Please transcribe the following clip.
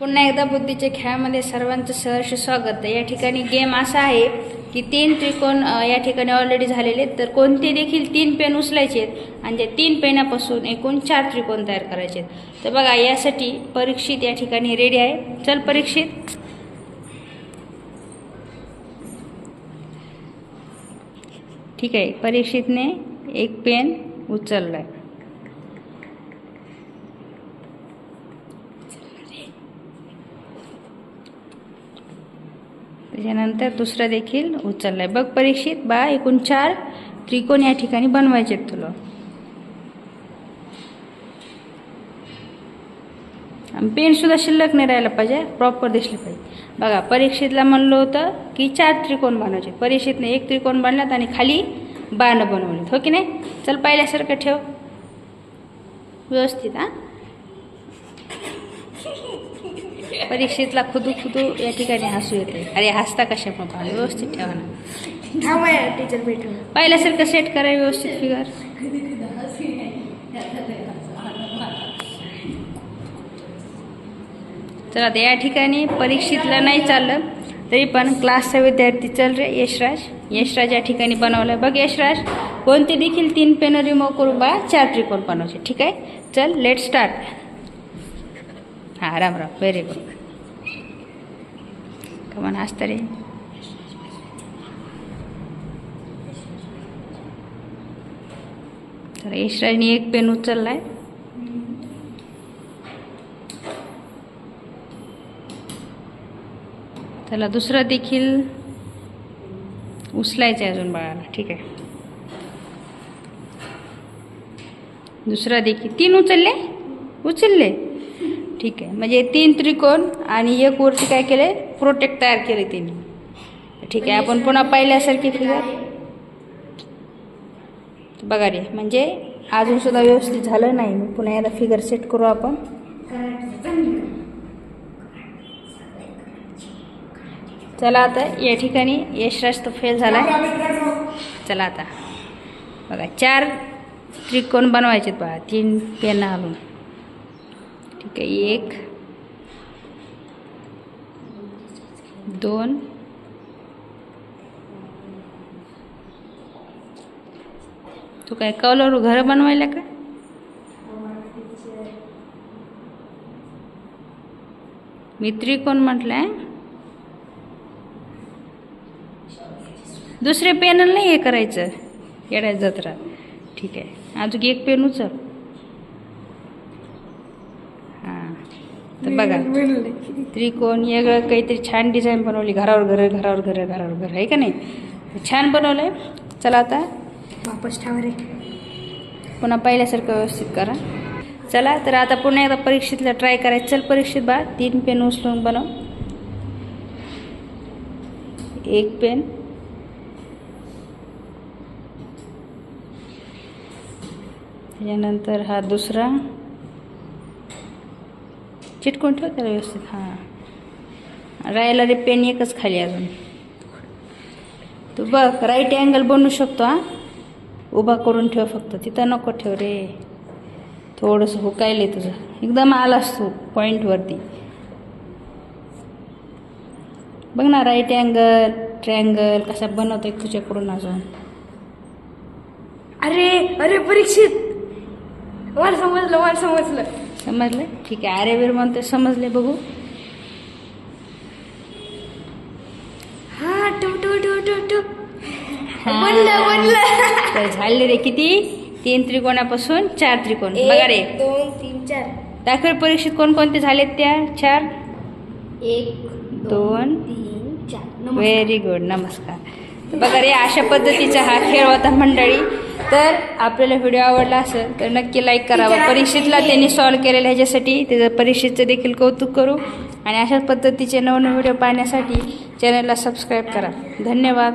पुन्हा एकदा बुद्धीच्या खेळामध्ये सर्वांचं सहर्ष स्वागत. आहे या ठिकाणी गेम असा आहे की तीन त्रिकोण या ठिकाणी ऑलरेडी झालेले आहेत. तर कोणते देखील तीन पेन उचलायचे आहेत? आणि त्या तीन पेनापासून एकूण चार त्रिकोण तयार करायचे आहेत. तर बघा यासाठी परीक्षित या ठिकाणी रेडी आहे. चल परीक्षित. ठीक आहे परीक्षितने एक पेन उचलला आहे त्याच्यानंतर दुसरा देखील उचललाय. बघ परीक्षित बा एकूण चार त्रिकोण या ठिकाणी बनवायचे आहेत तुला पेनसुद्धा शिल्लक नाही राहिला पाहिजे प्रॉपर दिसली पाहिजे. बघा परीक्षेतला म्हणलं होतं की चार त्रिकोण बनवायचे. परीक्षेतने एक त्रिकोण बनलात आणि खाली बाण बनवलेत. हो की नाही? चल पाहिल्यासारखं ठेव. व्यवस्थित हां? परीक्षेतला खुदू खुदू या ठिकाणी हसू येते. अरे हसता कशा पण पाहा व्यवस्थित ठेवा ना. टीचर भेटून. पाहिल्यासारखं सेट करा व्यवस्थित फिगर चला आता या ठिकाणी परीक्षेतला नाही चाललं तरी पण क्लासचा विद्यार्थी चल रे यशराज. यशराज या ठिकाणी बनवलं बघ यशराज कोणते देखील तीन पेन रिमूव्ह करू बा चार त्रिकोण बनवायचे. ठीक आहे? चल लेट स्टार्ट हां राम राम. व्हेरी गुड कमान हसतं रे तर यशराजने एक पेन उचललाय. त्याला दुसरा देखील उचलायचं आहे अजून बाळाला. ठीक आहे. दुसरा देखील. तीन उचलले? उचलले. ठीक आहे. म्हणजे तीन त्रिकोण आणि एक वरती काय केले प्रोटेक्ट तयार केले त्यांनी. ठीक आहे आपण पुन्हा पहिल्यासारखी फिगर बघा रे म्हणजे अजून सुद्धा व्यवस्थित झालं नाही. मी पुन्हा याला फिगर सेट करू आपण. चला आता या ठिकाणी यशराज तो फेल झाला. चला आता. बघा चार त्रिकोण बनवायचे बघा तीन पेन घालून. ठीक आहे एक दोन तू काय कौलवर घर बनवायला का? मी त्रिकोण म्हटलंय. दुसरे पेन नाही हे करायचं. येड्या जत्रा. ठीक आहे. अजून एक पेन उचल हां तर बघा त्रिकोण वेगळं काहीतरी छान डिझाईन बनवली घरावर घर घरावर घर घरावर घर आहे का नाही? छान बनवलं आहे चला आता. वापस ठेवा रे पुन्हा पहिल्यासारखं व्यवस्थित करा. चला तर आता पुन्हा एकदा परीक्षेतला ट्राय करायचं. चल परीक्षेत बा तीन पेन उचलून बनव. एक पेन त्याच्यानंतर हा दुसरा. चिटकून ठेव त्याला व्यवस्थित हां. राहायला रे पेन एकच खाली अजून. तू बघ राईट अँगल बनवू शकतो हां. उभा करून ठेव फक्त तिथं नको ठेव रे. थोडंसं हुकायले तुझं. एकदम आलास तू पॉईंटवरती बघ ना राईट अँगल ट्रँगल कसा बनवतोय तुझ्याकडून अजून. अरे अरे परीक्षित. मला समजलं मला समजलं. समजलं? ठीक आहे. अरे वीर म्हणतोय समजले बघू. हा two two two two two तर झाले रे किती? तीन त्रिकोणापासून चार त्रिकोण. बघा रे. दोन तीन चार. दाखल परीक्षेत कोणकोणते झालेत त्या? चार? एक दोन तीन चार. नमस्कार. व्हेरी गुड नमस्कार बघा रे अशा पद्धतीचा हा खेळ होता मंडळी. तर आपल्याला व्हिडिओ आवडला असेल तर नक्की लाईक करावा परीक्षेतला त्यांनी सॉल्व केलेलं ह्याच्यासाठी त्याचं परीक्षेचं देखील कौतुक करू. आणि अशाच पद्धतीचे नवनवीन व्हिडिओ पाहण्यासाठी चॅनलला सबस्क्राईब करा. धन्यवाद.